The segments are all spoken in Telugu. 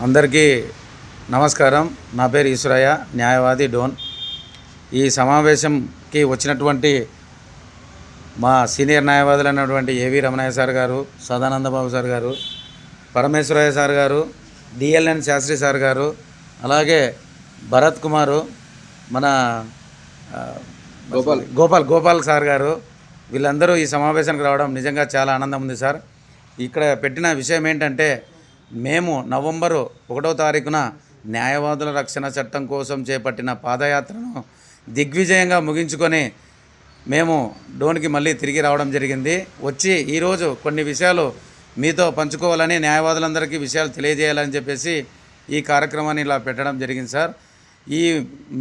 అందరికీ నమస్కారం. నా పేరు ఈశ్వరయ్య న్యాయవాది డోన్. ఈ సమావేశంకి వచ్చినటువంటి మా సీనియర్ న్యాయవాదులు అయినటువంటి ఏవి రమణయ్య సార్ గారు సదానందబాబు సార్ గారు పరమేశ్వరయ్య సార్ గారు డిఎల్ఎన్ శాస్త్రి సార్ గారు అలాగే భరత్ కుమారు మన గోపాల్. గోపాల్ గోపాల్ సార్ గారు వీళ్ళందరూ ఈ సమావేశానికి రావడం నిజంగా చాలా ఆనందం ఉంది సార్. ఇక్కడ పెట్టిన విషయం ఏంటంటే మేము నవంబరు ఒకటో తారీఖున న్యాయవాదుల రక్షణ చట్టం కోసం చేపట్టిన పాదయాత్రను దిగ్విజయంగా ముగించుకొని మేము డోన్కి మళ్ళీ తిరిగి రావడం జరిగింది. వచ్చి ఈరోజు కొన్ని విషయాలు మీతో పంచుకోవాలని న్యాయవాదులందరికీ విషయాలు తెలియజేయాలని చెప్పేసి ఈ కార్యక్రమాన్ని ఇలా పెట్టడం జరిగింది సార్. ఈ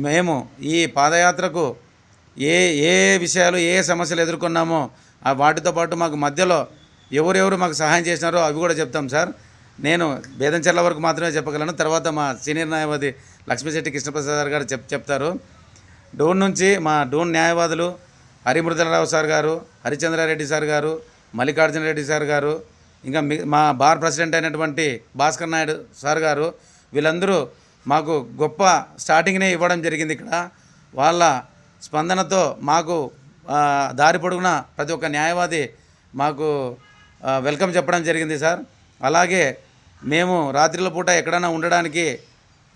మేము ఈ పాదయాత్రకు ఏ ఏ విషయాలు ఏ సమస్యలు ఎదుర్కొన్నామో ఆ వాటితో పాటు మాకు మధ్యలో ఎవరెవరు మాకు సహాయం చేసినారో అవి కూడా చెప్తాం సార్. నేను బేదంచెర్ల వరకు మాత్రమే చెప్పగలను. తర్వాత మా సీనియర్ న్యాయవాది లక్ష్మీశెట్టి కృష్ణప్రసాద్ గారు చెప్ చెప్తారు. డోన్ నుంచి మా డోన్ న్యాయవాదులు హరిమృదలరావు సార్ గారు హరిచంద్రారెడ్డి సార్ గారు మల్లికార్జున రెడ్డి సార్ గారు ఇంకా మా బార్ ప్రెసిడెంట్ అయినటువంటి భాస్కర్ నాయుడు సార్ గారు వీళ్ళందరూ మాకు గొప్ప స్టార్టింగ్నే ఇవ్వడం జరిగింది ఇక్కడ. వాళ్ళ స్పందనతో మాకు దారి పొడుగున ప్రతి ఒక్క న్యాయవాది మాకు వెల్కమ్ చెప్పడం జరిగింది సార్. అలాగే మేము రాత్రిల పూట ఎక్కడైనా ఉండడానికి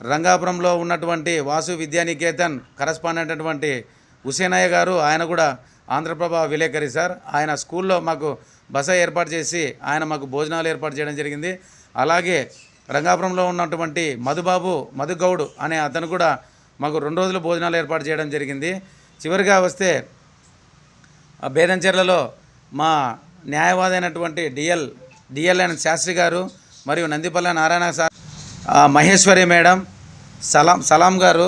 రంగాపురంలో ఉన్నటువంటి వాసు విద్యానికేతన్ కరస్పాండెంట్ అటువంటి హుసేనయ్య గారు ఆయన కూడా ఆంధ్రప్రభ విలేకరి సార్. ఆయన స్కూల్లో మాకు బస ఏర్పాటు చేసి ఆయన మాకు భోజనాలు ఏర్పాటు చేయడం జరిగింది. అలాగే రంగాపురంలో ఉన్నటువంటి మధుబాబు మధుగౌడ్ అనే అతను కూడా మాకు రెండు రోజులు భోజనాలు ఏర్పాటు చేయడం జరిగింది. చివరిగా వస్తే బేదంచెర్లలో మా న్యాయవాది అయినటువంటి డిఎల్ డిఎల్ఎన్ శాస్త్రి గారు మరియు నందిపల్ల నారాయణ సార్ మహేశ్వరి మేడం సలాం సలాం గారు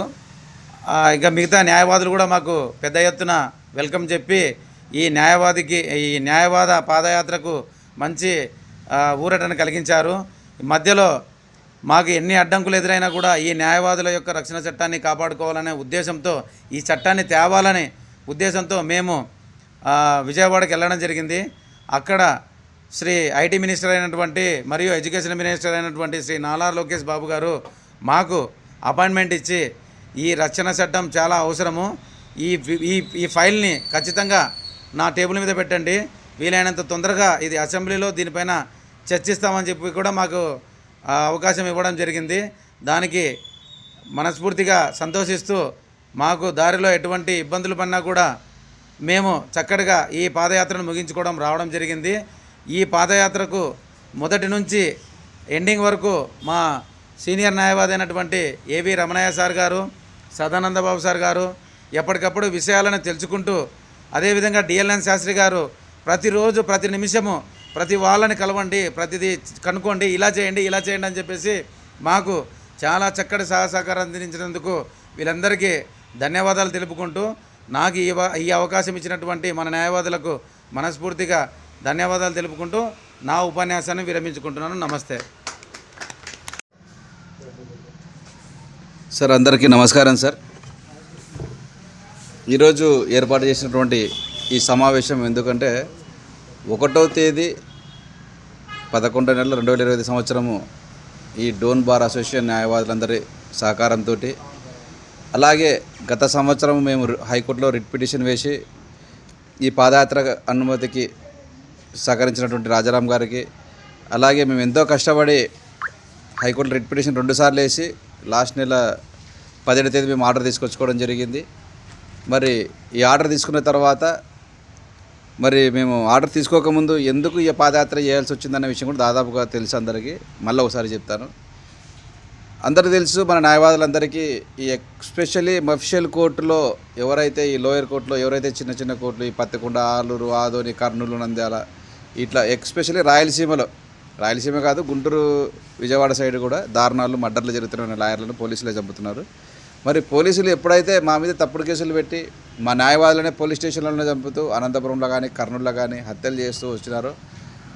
ఇంకా మిగతా న్యాయవాదులు కూడా మాకు పెద్ద ఎత్తున వెల్కమ్ చెప్పి ఈ న్యాయవాదికి ఈ న్యాయవాద పాదయాత్రకు మంచి ఆ, ఊరటను కలిగించారు. మధ్యలో మాకు ఎన్ని అడ్డంకులు ఎదురైనా కూడా ఈ న్యాయవాదుల యొక్క రక్షణ చట్టాన్ని కాపాడుకోవాలనే ఉద్దేశంతో ఈ చట్టాన్ని తేవాలనే ఉద్దేశంతో మేము విజయవాడకి వెళ్ళడం జరిగింది. అక్కడ శ్రీ ఐటీ మినిస్టర్ అయినటువంటి మరియు ఎడ్యుకేషన్ మినిస్టర్ అయినటువంటి శ్రీ నాలా లోకేష్ బాబు గారు మాకు అపాయింట్మెంట్ ఇచ్చి ఈ రక్షణ చట్టం చాలా అవసరము. ఈ ఈ ఈ ఫైల్ని ఖచ్చితంగా నా టేబుల్ మీద పెట్టండి. వీలైనంత తొందరగా ఇది అసెంబ్లీలో దీనిపైన చర్చిస్తామని చెప్పి కూడా మాకు అవకాశం ఇవ్వడం జరిగింది. దానికి మనస్ఫూర్తిగా సంతోషిస్తూ మాకు దారిలో ఎటువంటి ఇబ్బందులు పడినా కూడా మేము చక్కటిగా ఈ పాదయాత్రను ముగించుకోవడం రావడం జరిగింది. ఈ పాదయాత్రకు మొదటి నుంచి ఎండింగ్ వరకు మా సీనియర్ న్యాయవాది అయినటువంటి ఏవి రమణయ్య సార్ గారు సదానందబాబు సార్ గారు ఎప్పటికప్పుడు విషయాలను తెలుసుకుంటూ అదేవిధంగా డిఎల్ఎన్ శాస్త్రి గారు ప్రతిరోజు ప్రతి నిమిషము ప్రతి వాళ్ళని కలవండి ప్రతిదీ కనుక్కోండి ఇలా చేయండి ఇలా చేయండి అని చెప్పేసి మాకు చాలా చక్కటి సహసహకారం సహకారం అందించినందుకు వీళ్ళందరికీ ధన్యవాదాలు తెలుపుకుంటూ నాకు ఈ వ- ఈ అవకాశం ఇచ్చినటువంటి మన న్యాయవాదులకు మనస్ఫూర్తిగా ధన్యవాదాలు తెలుపుకుంటూ నా ఉపన్యాసాన్ని విరమించుకుంటున్నాను. నమస్తే. సార్ అందరికీ నమస్కారం సార్. ఈరోజు ఏర్పాటు చేసినటువంటి ఈ సమావేశం ఎందుకంటే ఒకటో తేదీ పదకొండో నెల రెండు వేల ఇరవై సంవత్సరము ఈ డోన్ బార్ అసోసియేషన్ న్యాయవాదులందరి సహకారంతో అలాగే గత సంవత్సరం మేము హైకోర్టులో రిట్ పిటిషన్ వేసి ఈ పాదయాత్ర అనుమతికి సహకరించినటువంటి రాజారాం గారికి. అలాగే మేము ఎంతో కష్టపడి హైకోర్టు రిట్ పిటిషన్ రెండుసార్లు వేసి లాస్ట్ నెల పదిహేడు తేదీ మేము ఆర్డర్ తీసుకొచ్చుకోవడం జరిగింది. మరి ఈ ఆర్డర్ తీసుకున్న తర్వాత మరి మేము ఆర్డర్ తీసుకోకముందు ఎందుకు ఈ పాదయాత్ర చేయాల్సి వచ్చిందన్న విషయం కూడా దాదాపుగా తెలుసు అందరికీ. మళ్ళీ ఒకసారి చెప్తాను. అందరికీ తెలుసు మన న్యాయవాదులందరికీ ఈ ఎస్పెషల్లీ మఫిషియల్ కోర్టులో ఎవరైతే ఈ లోయర్ కోర్టులో ఎవరైతే చిన్న చిన్న కోర్టులు ఈ పత్తికొండ ఆలూరు ఆదోని కర్నూలు నంద్యాల ఇట్లా ఎక్స్పెషల్లీ రాయలసీమలో. రాయలసీమ కాదు గుంటూరు విజయవాడ సైడ్ కూడా దారుణాలు మర్డర్లు జరుగుతున్న లాయర్లను పోలీసులే చంపుతున్నారు. మరి పోలీసులు ఎప్పుడైతే మా మీద తప్పుడు కేసులు పెట్టి మా న్యాయవాదులనే పోలీస్ స్టేషన్లోనే చంపుతూ అనంతపురంలో కానీ కర్నూలులో కానీ హత్యలు చేస్తూ వచ్చినారో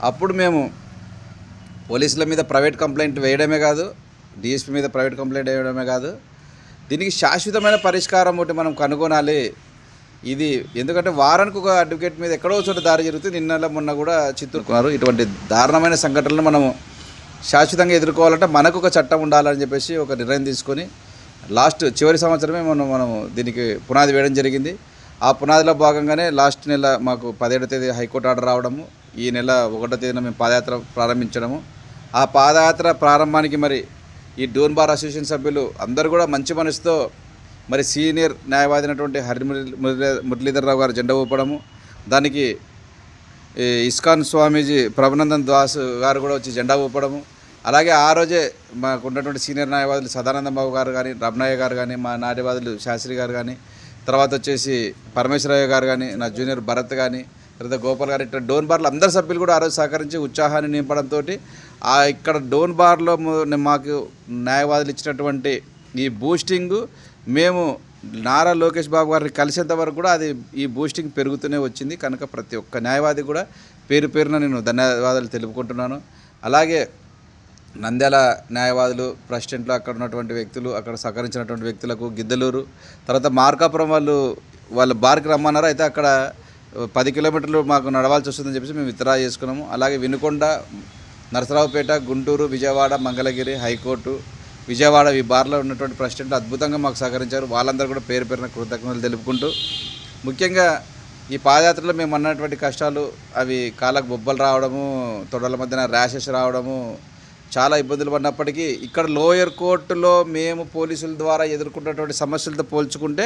అప్పుడు మేము పోలీసుల మీద ప్రైవేట్ కంప్లైంట్ వేయడమే కాదు డిఎస్పీ మీద ప్రైవేట్ కంప్లైంట్ వేయడమే కాదు దీనికి శాశ్వతమైన పరిష్కారం ఒకటి మనం కనుగొనాలి. ఇది ఎందుకంటే వారానికి ఒక అడ్వకేట్ మీద ఎక్కడో చోట దారి జరుగుతుంది నిన్న మొన్న కూడా చిత్తూరుకున్నారు ఇటువంటి దారుణమైన సంఘటనలు మనము శాశ్వతంగా ఎదుర్కోవాలంటే మనకు ఒక చట్టం ఉండాలని చెప్పేసి ఒక నిర్ణయం తీసుకొని లాస్ట్ చివరి సంవత్సరమే మనం మనం దీనికి పునాది వేయడం జరిగింది. ఆ పునాదిలో భాగంగానే లాస్ట్ నెల మాకు పదిహేడో తేదీ హైకోర్టు ఆర్డర్ రావడము ఈ నెల ఒకటో తేదీన మేము పాదయాత్ర ప్రారంభించడము. ఆ పాదయాత్ర ప్రారంభానికి మరి ఈ డోన్ బార్ అసోసియేషన్ సభ్యులు అందరూ కూడా మంచి మనసుతో మరి సీనియర్ న్యాయవాది అయినటువంటి హరి మురళీ- మురళీ- మురళీధరరావు గారు జెండా ఊపడము. దానికి ఇస్కాన్ స్వామీజీ ప్రభునందన్ దాస్ గారు కూడా వచ్చి జెండా ఊపడము. అలాగే ఆ రోజే మాకు ఉన్నటువంటి సీనియర్ న్యాయవాదులు సదానంద బాబు గారు కానీ రమణయ్య గారు కానీ మా న్యాయవాదులు శాస్త్రి గారు కానీ తర్వాత వచ్చేసి పరమేశ్వరయ్య గారు కానీ నా జూనియర్ భరత్ కానీ తర్వాత గోపాల్ గారు ఇట్లా డోన్ బార్లో అందరు సభ్యులు కూడా ఆ రోజు సహకరించి ఉత్సాహాన్ని నింపడంతో ఆ ఇక్కడ డోన్ బార్లో మాకు న్యాయవాదులు ఇచ్చినటువంటి ఈ బూస్టింగు మేము నారా లోకేష్ బాబు గారిని కలిసేంత వరకు కూడా అది ఈ బూస్టింగ్ పెరుగుతూనే వచ్చింది. కనుక ప్రతి ఒక్క న్యాయవాది కూడా పేరు పేరున నేను ధన్యవాదాలు తెలుపుకుంటున్నాను. అలాగే నంద్యాల న్యాయవాదులు ప్రెసిడెంట్లు అక్కడ ఉన్నటువంటి వ్యక్తులు అక్కడ సహకరించినటువంటి వ్యక్తులకు గిద్దలూరు తర్వాత మార్కాపురం వాళ్ళు వాళ్ళ బార్కి రమ్మన్నారు. అయితే అక్కడ పది కిలోమీటర్లు మాకు నడవాల్సి వస్తుందని చెప్పేసి మేము విత్డ్రా చేసుకున్నాము. అలాగే వినుకొండ నరసరావుపేట గుంటూరు విజయవాడ మంగళగిరి హైకోర్టు విజయవాడ ఈ బార్లో ఉన్నటువంటి ప్రెసిడెంట్ అద్భుతంగా మాకు సహకరించారు. వాళ్ళందరూ కూడా పేరు పేరున కృతజ్ఞతలు తెలుపుకుంటూ ముఖ్యంగా ఈ పాదయాత్రలో మేము అన్నటువంటి కష్టాలు అవి కాళ్ళకు బొబ్బలు రావడము తొడల మధ్యన ర్యాషెస్ రావడము చాలా ఇబ్బందులు పడినప్పటికీ ఇక్కడ లోయర్ కోర్టులో మేము పోలీసుల ద్వారా ఎదుర్కొన్నటువంటి సమస్యలతో పోల్చుకుంటే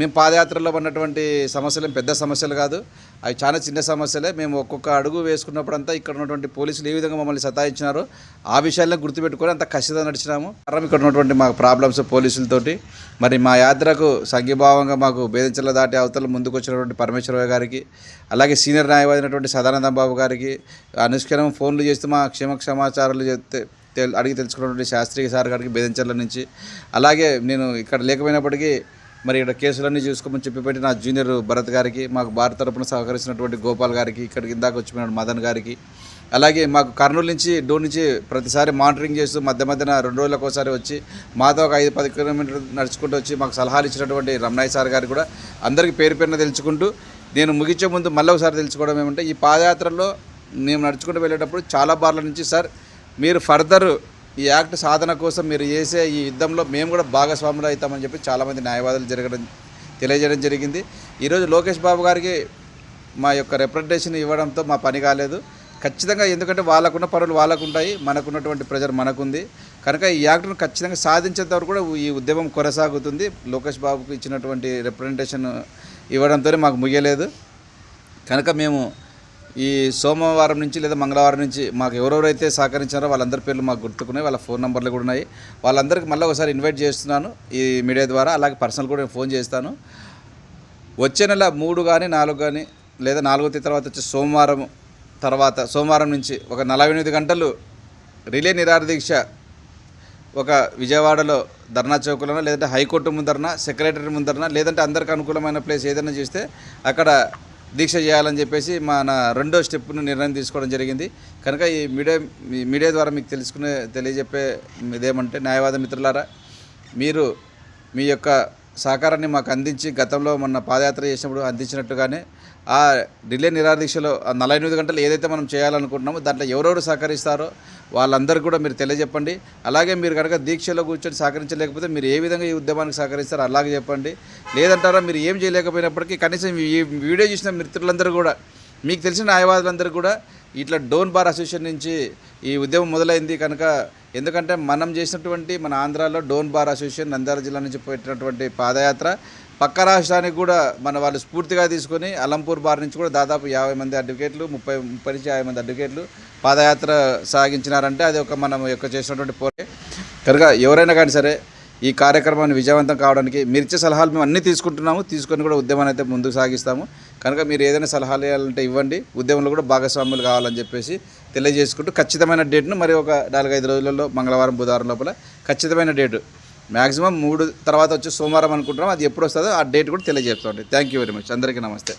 మేము పాదయాత్రలో ఉన్నటువంటి సమస్యలు పెద్ద సమస్యలు కాదు. అవి చాలా చిన్న సమస్యలే. మేము ఒక్కొక్క అడుగు వేసుకున్నప్పుడంతా ఇక్కడ ఉన్నటువంటి పోలీసులు ఏ విధంగా మమ్మల్ని సతాయించినారో ఆ విషయాలను గుర్తుపెట్టుకొని అంత ఖచ్చితంగా నడిచినాము. కారణం ఇక్కడ ఉన్నటువంటి మాకు ప్రాబ్లమ్స్ పోలీసులతోటి. మరి మా యాత్రకు సంఘీభావంగా మాకు భేదించల దాటి అవతల ముందుకు వచ్చినటువంటి పరమేశ్వరరావు గారికి అలాగే సీనియర్ న్యాయవాది అయినటువంటి సదానంద బాబు గారికి అనుష్కరం ఫోన్లు చేస్తూ మా క్షేమ సమాచారాలు చెప్తే అడిగి తెలుసుకున్నటువంటి శాస్త్రి సార్ గారికి బేదంచెల నుంచి అలాగే నేను ఇక్కడ లేకపోయినప్పటికీ మరి ఇక్కడ కేసులన్నీ చూసుకోమని చెప్పి పెట్టి నా జూనియర్ భరత్ గారికి మాకు భారత తరపున సహకరిస్తున్నటువంటి గోపాల్ గారికి ఇక్కడికి ఇందాక వచ్చిపోయిన మదన్ గారికి. అలాగే మాకు కర్నూలు నుంచి డోర్ నుంచి ప్రతిసారి మానిటరింగ్ చేస్తూ మధ్య మధ్యన రెండు రోజులకు ఒకసారి వచ్చి మాతో ఒక ఐదు పది కిలోమీటర్లు నడుచుకుంటూ వచ్చి మాకు సలహాలు ఇచ్చినటువంటి రమణయ్య సార్ గారు కూడా అందరికీ పేరు పేరున తెలుసుకుంటూ నేను ముగించే ముందు మళ్ళీ ఒకసారి తెలుసుకోవడం ఏమంటే ఈ పాదయాత్రలో మేము నడుచుకుంటూ వెళ్ళేటప్పుడు చాలా బార్ల నుంచి సార్ మీరు ఫర్దర్ ఈ యాక్ట్ సాధన కోసం మీరు చేసే ఈ యుద్ధంలో మేము కూడా భాగస్వాములు అవుతామని చెప్పి చాలామంది న్యాయవాదులు జరగడం తెలియజేయడం జరిగింది. ఈరోజు లోకేష్ బాబు గారికి మా యొక్క రిప్రజెంటేషన్ ఇవ్వడంతో మా పని కాలేదు. ఖచ్చితంగా ఎందుకంటే వాళ్ళకున్న పనులు వాళ్ళకు ఉంటాయి మనకున్నటువంటి ప్రెజర్ మనకుంది. కనుక ఈ యాక్ట్ను ఖచ్చితంగా సాధించేంత వరకు కూడా ఈ ఉద్యమం కొనసాగుతుంది. లోకేష్ బాబుకు ఇచ్చినటువంటి రిప్రజెంటేషన్ ఇవ్వడంతో మాకు ముగియలేదు. కనుక మేము ఈ సోమవారం నుంచి లేదా మంగళవారం నుంచి మాకు ఎవరెవరైతే సహకరించారో వాళ్ళందరి పేర్లు మాకు గుర్తుకున్నాయి. వాళ్ళ ఫోన్ నెంబర్లు కూడా ఉన్నాయి. వాళ్ళందరికీ మళ్ళీ ఒకసారి ఇన్వైట్ చేస్తున్నాను ఈ మీడియా ద్వారా. అలాగే పర్సనల్ కూడా నేను ఫోన్ చేస్తాను. వచ్చే నెల మూడు కానీ నాలుగు కానీ లేదా నాలుగో తేదీ తర్వాత వచ్చే సోమవారం తర్వాత సోమవారం నుంచి ఒక నలభై ఎనిమిది గంటలు రిలే నిరాదీక్ష ఒక విజయవాడలో ధర్నా చౌకులోనో లేదంటే హైకోర్టు ముందరన సెక్రటరీ ముందరన లేదంటే అందరికి అనుకూలమైన ప్లేస్ ఏదైనా చూస్తే అక్కడ దీక్ష చేయాలని చెప్పేసి మన రెండో స్టెప్ను నిర్ణయం తీసుకోవడం జరిగింది. కనుక ఈ మీడియా ఈ మీడియా ద్వారా మీకు తెలుసుకునే తెలియజెప్పే ఇదేమంటే న్యాయవాద మిత్రులారా మీరు మీ యొక్క సహకారాన్ని మాకు అందించి గతంలో మొన్న పాదయాత్ర చేసినప్పుడు అందించినట్టుగానే ఆ డిలే నిరాదీక్షలో ఆ నలభై ఎనిమిది గంటలు ఏదైతే మనం చేయాలనుకుంటున్నామో దాంట్లో ఎవరెవరు సహకరిస్తారో వాళ్ళందరూ కూడా మీరు తెలియజెప్పండి. అలాగే మీరు కనుక దీక్షలో కూర్చొని సహకరించలేకపోతే మీరు ఏ విధంగా ఈ ఉద్యమానికి సహకరిస్తారో అలాగే చెప్పండి. లేదంటారా మీరు ఏం చేయలేకపోయినప్పటికీ కనీసం ఈ వీడియో చూసిన మిత్రులందరూ కూడా మీకు తెలిసిన న్యాయవాదులందరూ కూడా ఇట్లా డోన్ బార్ అసోసియేషన్ నుంచి ఈ ఉద్యమం మొదలైంది కనుక ఎందుకంటే మనం చేసినటువంటి మన ఆంధ్రాలో డోన్ బార్ అసోసియేషన్ నంద్యాల జిల్లా నుంచి పెట్టినటువంటి పాదయాత్ర. పక్క రాష్ట్రానికి కూడా మన వాళ్ళు స్ఫూర్తిగా తీసుకొని అలంపూర్ బార్ నుంచి కూడా దాదాపు యాభై మంది అడ్వకేట్లు ముప్పై ముప్పై నుంచి యాభై మంది అడ్వకేట్లు పాదయాత్ర సాగించినారంటే అది ఒక మనం యొక్క చేసినటువంటి పోరే కనుక ఎవరైనా కానీ సరే ఈ కార్యక్రమాన్ని విజయవంతం కావడానికి మీరు ఇచ్చే సలహాలు మేము అన్నీ తీసుకుంటున్నాము. తీసుకొని కూడా ఉద్యమాన్ని అయితే ముందుకు సాగిస్తాము. కనుక మీరు ఏదైనా సలహాలు ఇవ్వాలంటే ఇవ్వండి. ఉద్యమంలో కూడా భాగస్వాములు కావాలని చెప్పేసి తెలియజేసుకుంటూ ఖచ్చితమైన డేట్ను మరి ఒక నాలుగైదు రోజులలో మంగళవారం బుధవారం లోపల ఖచ్చితమైన డేటు. మ్యాక్సిమం మూడు తర్వాత వచ్చి సోమవారం అనుకుంటున్నాం. అది ఎప్పుడు వస్తుందో ఆ డేట్ కూడా తెలియజేస్తామండి థ్యాంక్ యూ వెరీ మచ్ అందరికీ నమస్తే.